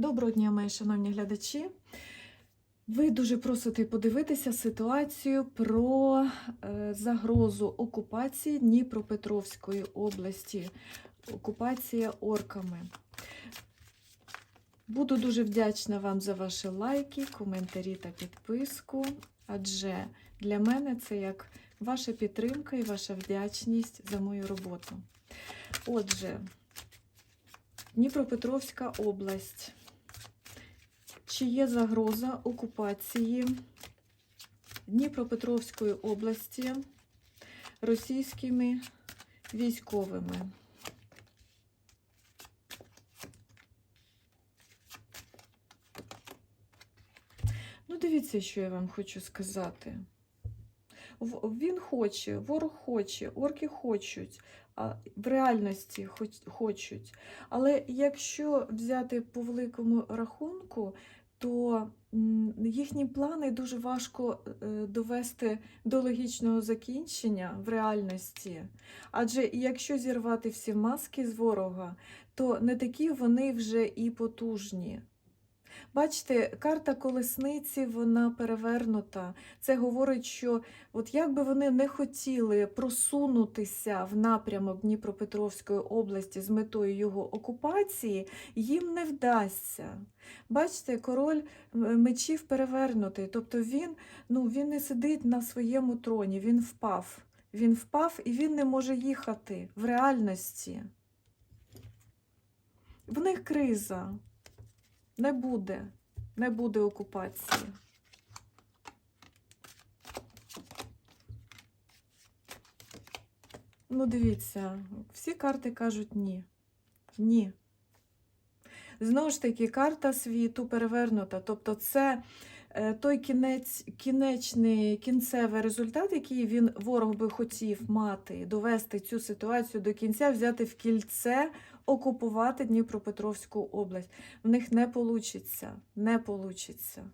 Доброго дня, мої шановні глядачі. Ви дуже просите подивитися ситуацію про е, загрозу окупації Дніпропетровської області, окупація орками. Буду дуже вдячна вам за ваші лайки, коментарі та підписку, адже для мене це як ваша підтримка і ваша вдячність за мою роботу. Отже, Дніпропетровська область. Чи є загроза окупації Дніпропетровської області російськими військовими? Ну, дивіться, що я вам хочу сказати. Він хоче, ворог хоче, орки хочуть, а в реальності хоч- хочуть. Але якщо взяти по великому рахунку, то їхні плани дуже важко е, довести до логічного закінчення в реальності. Адже якщо зірвати всі маски з ворога, то не такі вони вже і потужні. Бачите, карта колесниці вона перевернута. Це говорить, що от як би вони не хотіли просунутися в напрямок Дніпропетровської області з метою його окупації, їм не вдасться. Бачите, король мечів перевернутий. Тобто він, ну, він не сидить на своєму троні, він впав. Він впав і він не може їхати в реальності. В них криза. Не буде. Не буде окупації. Ну, дивіться, всі карти кажуть ні. Ні. Знову ж таки, карта світу перевернута. Тобто, це е, той кінець, кінечний, кінцевий результат, який він ворог би хотів мати, довести цю ситуацію до кінця, взяти в кільце, окупувати Дніпропетровську область. В них не получиться. Не получиться.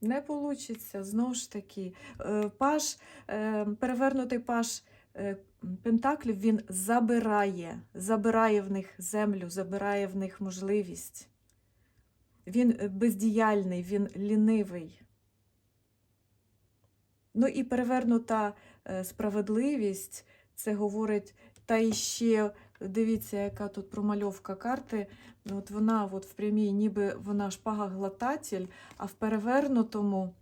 Не получиться, знову ж таки. Е, Паш, е, перевернутий паш е, Пентаклів, він забирає, забирає в них землю, забирає в них можливість. Він бездіяльний, він лінивий. Ну і перевернута справедливість, це говорить, та іще, дивіться, яка тут промальовка карти. Ну, От вона от в прямій, ніби вона шпага-глотатель, а в перевернутому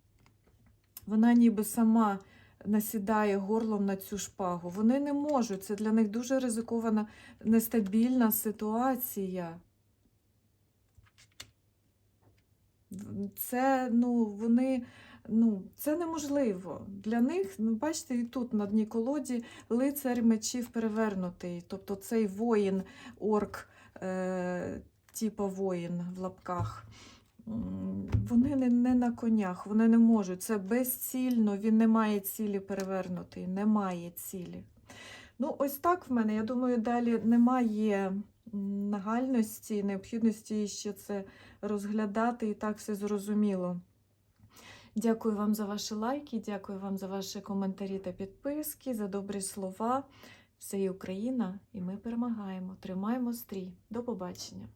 вона ніби сама насідає горлом на цю шпагу. Вони не можуть. Це для них дуже ризикована, нестабільна ситуація. В- Це, ну, вони, ну, це неможливо. Для них, ну, бачите, і тут на дні колоді лицар мечів перевернутий. Тобто цей воїн, орк, е, типа воїн в лапках. Вони не, не на конях, вони не можуть. Це безцільно, він не має цілі перевернутий, немає цілі. Ну, ось так в мене. Я думаю, далі немає нагальності, необхідності ще це розглядати і так все зрозуміло. Дякую вам за ваші лайки, дякую вам за ваші коментарі та підписки, за добрі слова. Все є Україна, і ми перемагаємо. Тримаємо стрій. До побачення.